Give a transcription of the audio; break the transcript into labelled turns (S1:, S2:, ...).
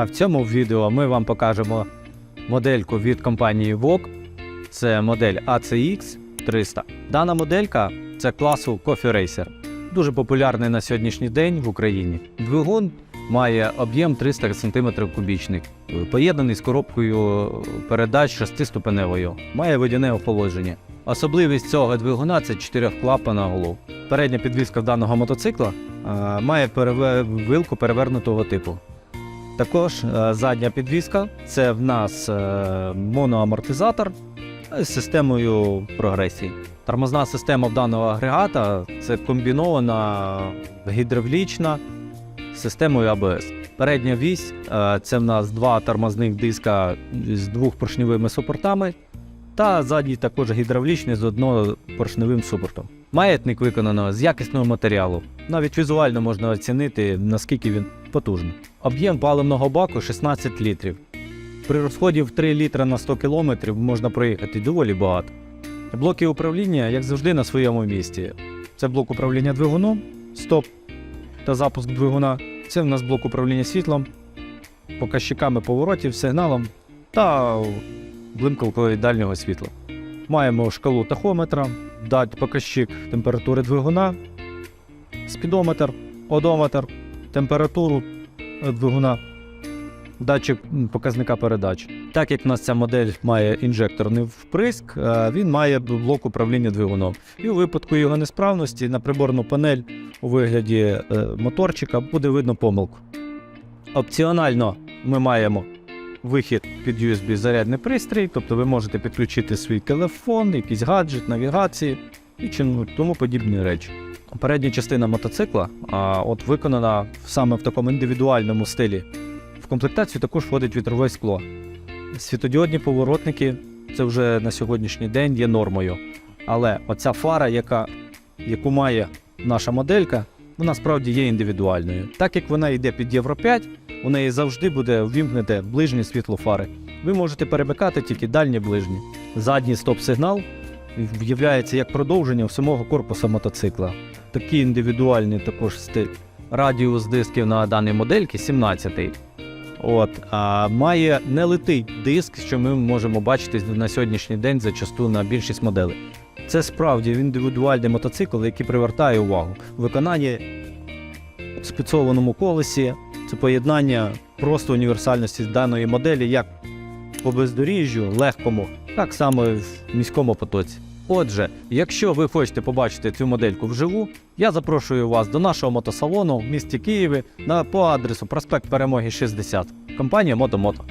S1: А в цьому відео ми вам покажемо модельку від компанії VOG. Це модель ACX 300. Дана моделька це класу Coffee Racer. Дуже популярний на сьогоднішній день в Україні. Двигун має об'єм 300 см кубічний, поєднаний з коробкою передач 6-ступеневою. Має водяне охолодження. Особливість цього двигуна це 4-клапана голов. Передня підвізка даного мотоцикла е, має переве- вилку перевернутого типу. Також е, задня підвізка це в нас е, моноамортизатор з системою прогресії. Тормозна система в даного агрегата це комбінована гідравлічна системою АБС. Передня вісь е, це в нас два тормозних диска з двохпоршневими супортами, та задній також гідравлічний з однопоршневим супортом. Маятник виконано з якісного матеріалу. Навіть візуально можна оцінити, наскільки він потужний. Об'єм паливного баку 16 літрів. При розході в 3 літра на 100 км можна проїхати доволі багато. Блоки управління, як завжди, на своєму місці. Це блок управління двигуном, стоп та запуск двигуна. Це в нас блок управління світлом, показчиками поворотів, сигналом та блимкалкою дальнього світла. Маємо шкалу тахометра, дать показчик температури двигуна, спідометр, одометр, температуру двигуна, датчик показника передач. Так як в нас ця модель має інжекторний вприск, е, він має блок управління двигуном. І у випадку його несправності на приборну панель у вигляді е, моторчика буде видно помилку. Опціонально ми маємо вихід під USB зарядний пристрій, тобто ви можете підключити свій телефон, якийсь гаджет, навігації і чим тому подібні речі. Передня частина мотоцикла а, от виконана саме в такому індивідуальному стилі. В комплектацію також входить вітрове скло. Світодіодні поворотники це вже на сьогоднішній день є нормою. Але оця фара, яка, яку має наша моделька, вона справді є індивідуальною. Так як вона йде під Євро 5, у неї завжди буде ввімкнете ближнє світло фари. Ви можете перемикати тільки дальні ближні. Задній стоп-сигнал виявляється як продовження самого корпуса мотоцикла. Такий індивідуальний також стиль. Радіус дисків на даній модельці 17. От, а має нелитий диск, що ми можемо бачити на сьогоднішній день зачасту на більшість моделей. Це справді індивідуальний мотоцикл, який привертає увагу. Виконання в спецованому колесі це поєднання просто універсальності даної моделі як по бездоріжжю, легкому, так само і в міському потоці. Отже, якщо ви хочете побачити цю модельку вживу, я запрошую вас до нашого мотосалону в місті Києві на, по адресу проспект Перемоги 60, компанія Мотомото.